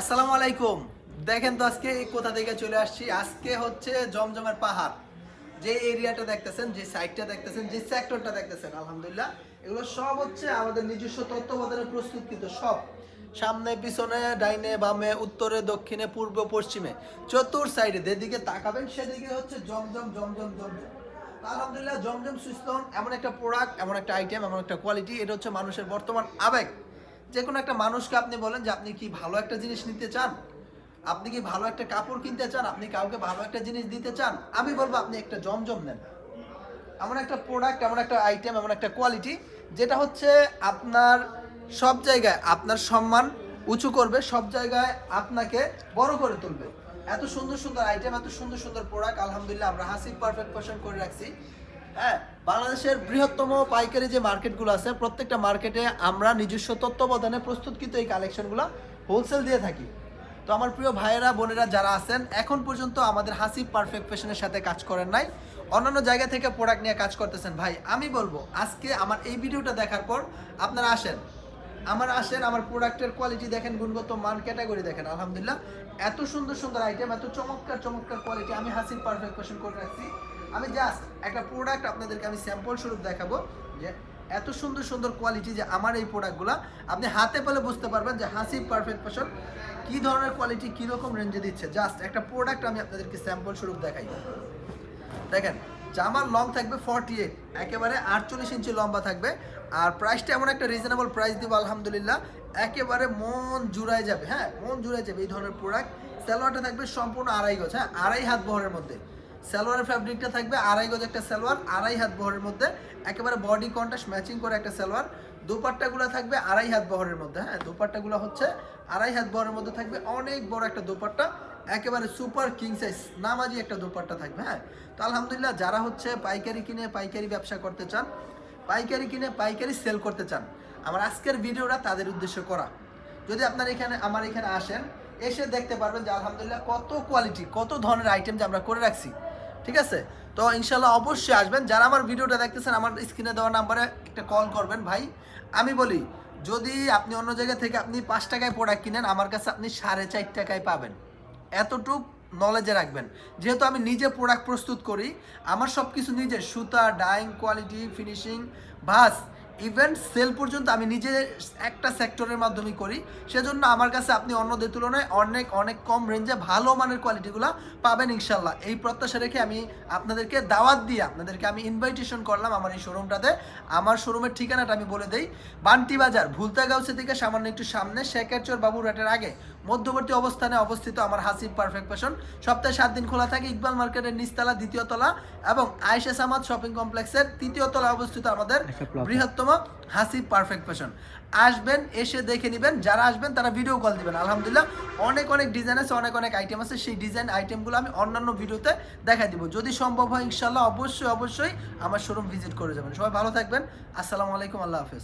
আসসালামু আলাইকুম। দেখেন তো আজকে কোথা থেকে চলে আসছি? আজকে হচ্ছে জমজমের পাহাড়। যে এরিয়াটা দেখতেছেন, যে সাইডটা দেখতেছেন, যে সেক্টরটা দেখতেছেন, আলহামদুলিল্লাহ, এগুলো সব হচ্ছে আমাদের নিজস্ব তত্ত্বাবধানে প্রস্তুতকৃত সব। সামনে, পিছনে, ডাইনে, বামে, উত্তরে, দক্ষিণে, পূর্ব, পশ্চিমে, চতুর সাইডে যেদিকে তাকাবেন, সেদিকে হচ্ছে জমজম জমজম জমজম। আলহামদুলিল্লাহ, জমজম সুইস্তন এমন একটা প্রোডাক্ট এমন একটা আইটেম এমন একটা কোয়ালিটি এটা হচ্ছে মানুষের বর্তমান আবেগ। যে কোনো একটা মানুষকে আপনি বলেন যে আপনি কি ভালো একটা জিনিস নিতে চান? আপনি কি ভালো একটা কাপড় কিনতে চান? আপনি কাউকে ভালো একটা জিনিস দিতে চান? আমি বলব আপনি একটা জমজম নেন। এমন একটা প্রোডাক্ট এমন একটা আইটেম এমন একটা কোয়ালিটি যেটা হচ্ছে আপনার সব জায়গায় আপনার সম্মান উঁচু করবে, সব জায়গায় আপনাকে বড় করে তুলবে। এত সুন্দর সুন্দর আইটেম এত সুন্দর সুন্দর প্রোডাক্ট আলহামদুলিল্লাহ আমরা হাসি পারফেক্ট পোষণ করে রাখছি। হ্যাঁ বাংলাদেশের বৃহত্তম পাইকারি যে মার্কেটগুলো আছে, প্রত্যেকটা মার্কেটে আমরা নিজস্ব তত্ত্বাবধানে প্রস্তুতকৃত এই কালেকশনগুলো হোলসেল দিয়ে থাকি। তো আমার প্রিয় ভাইয়েরা, বোনেরা যারা আছেন, এখন পর্যন্ত আমাদের হাসিব পারফেক্ট ফ্যাশনের সাথে কাজ করেন নাই। অন্যান্য জায়গা থেকে প্রোডাক্ট নিয়ে কাজ করতেছেন। ভাই, আমি বলব, আজকে আমার এই ভিডিওটা দেখার পর আপনারা আসেন। আমার আসেন, আমার প্রোডাক্টের কোয়ালিটি দেখেন, গুণগত মান ক্যাটাগরি দেখেন। আলহামদুলিল্লাহ, এত সুন্দর সুন্দর আইটেম এত চমৎকার চমৎকার কোয়ালিটি আমি হাসিব পারফেক্ট ফ্যাশন করে রাখছি। আমি জাস্ট একটা প্রোডাক্ট আপনাদেরকে আমি স্যাম্পল স্বরূপ দেখাবো যে এত সুন্দর সুন্দর কোয়ালিটি যে আমার এই প্রোডাক্টগুলো আপনি হাতে পেলে বুঝতে পারবেন যে হাসি পারফেক্ট ফ্যাশন কী ধরনের কোয়ালিটি কীরকম রেঞ্জে দিচ্ছে। জাস্ট একটা প্রোডাক্ট আমি আপনাদেরকে স্যাম্পল স্বরূপ দেখাই। দেখেন, জামার লং থাকবে ফর্টি এইট একেবারে আটচল্লিশ ইঞ্চি লম্বা থাকবে। আর প্রাইসটা এমন একটা রিজনেবল প্রাইস দিব, আলহামদুলিল্লাহ। একেবারে মন জুড়ায় যাবে হ্যাঁ মন জুড়ায় যাবে এই ধরনের প্রোডাক্ট সালোয়ারটা থাকবে সম্পূর্ণ আড়াই গজ হ্যাঁ আড়াই হাত বহরের মধ্যে। সালোয়ারের ফ্যাব্রিকটা থাকবে আড়াই গজ একটা সালোয়ার, আড়াই হাত বহরের মধ্যে। একেবারে বডি কন্ট্রাস্ট ম্যাচিং করে একটা সালোয়ার। দুপাট্টাগুলো থাকবে আড়াই হাত বহরের মধ্যে হ্যাঁ? দুপাট্টাগুলো হচ্ছে আড়াই হাত বহরের মধ্যে থাকবে অনেক বড় একটা দুপাট্টা। একেবারে সুপার কিং সাইজ নামাজি একটা দুপাট্টা থাকবে হ্যাঁ? তো আলহামদুলিল্লাহ, যারা হচ্ছে পাইকারি কিনে পাইকারি ব্যবসা করতে চান, পাইকারি কিনে পাইকারি সেল করতে চান, আমার আজকের ভিডিওটা তাদের উদ্দেশ্য করা। যদি আপনার এখানে, আমার এখানে আসেন, এসে দেখতে পারবেন যে আলহামদুলিল্লাহ কত কোয়ালিটি কত ধরনের আইটেম যে আমরা করে রাখছি। ঠিক আছে? তো ইনশাল্লাহ অবশ্যই আসবেন। যারা আমার ভিডিওটা দেখতেছেন, আমার স্ক্রিনে দেওয়া নাম্বারে একটা কল করবেন ভাই। আমি বলি, যদি আপনি অন্য জায়গা থেকে আপনি পাঁচ টাকায় প্রোডাক্ট কিনেন, আমার কাছে আপনি সাড়ে চার টাকায় পাবেন। এতটুক নলেজে রাখবেন। যেহেতু আমি নিজে প্রোডাক্ট প্রস্তুত করি, আমার সব কিছু নিজের, সুতা ডাইং কোয়ালিটি ফিনিশিং ভাস ইভেন্ট সেল পর্যন্ত আমি নিজে একটা সেক্টরের মাধ্যমে করি। সেজন্য আমার কাছে আপনি অন্যদের তুলনায় অনেক অনেক কম রেঞ্জে ভালো মানের কোয়ালিটিগুলো পাবেন ইনশাল্লাহ এই প্রত্যাশা রেখে আমি আপনাদেরকে দাওয়াত দিয়ে আপনাদেরকে আমি ইনভাইটেশন করলাম আমার এই শোরুমটাতে আমার শোরুমের ঠিকানাটা আমি বলে দেই। বান্টি বাজার ভুলতাগাউসে থেকে সামান্য একটু সামনে শেখারচর বাবুরহাটের আগে মধ্যবর্তী অবস্থানে অবস্থিত আমার হাসিব পারফেক্ট ফ্যাশন সপ্তাহে সাত দিন খোলা থাকে ইকবাল মার্কেটের নিচতলা দ্বিতীয় তলা এবং আয়েশা সামাদ শপিং কমপ্লেক্সের তৃতীয় তলা অবস্থিত আমাদের বৃহত্তম হাসিব পারফেক্ট ফ্যাশন আসবেন এসে দেখে নেবেন। যারা আসবেন তারা ভিডিও কল দিবেন। আলহামদুলিল্লাহ অনেক অনেক ডিজাইন আছে অনেক অনেক আইটেম আছে। সেই ডিজাইন আইটেমগুলো আমি অন্যান্য ভিডিওতে দেখা দিব। যদি সম্ভব হয় ইনশাল্লাহ অবশ্যই অবশ্যই আমার শোরুম ভিজিট করে যাবেন। সবাই ভালো থাকবেন। আসসালামু আলাইকুম আল্লাহ হাফেজ।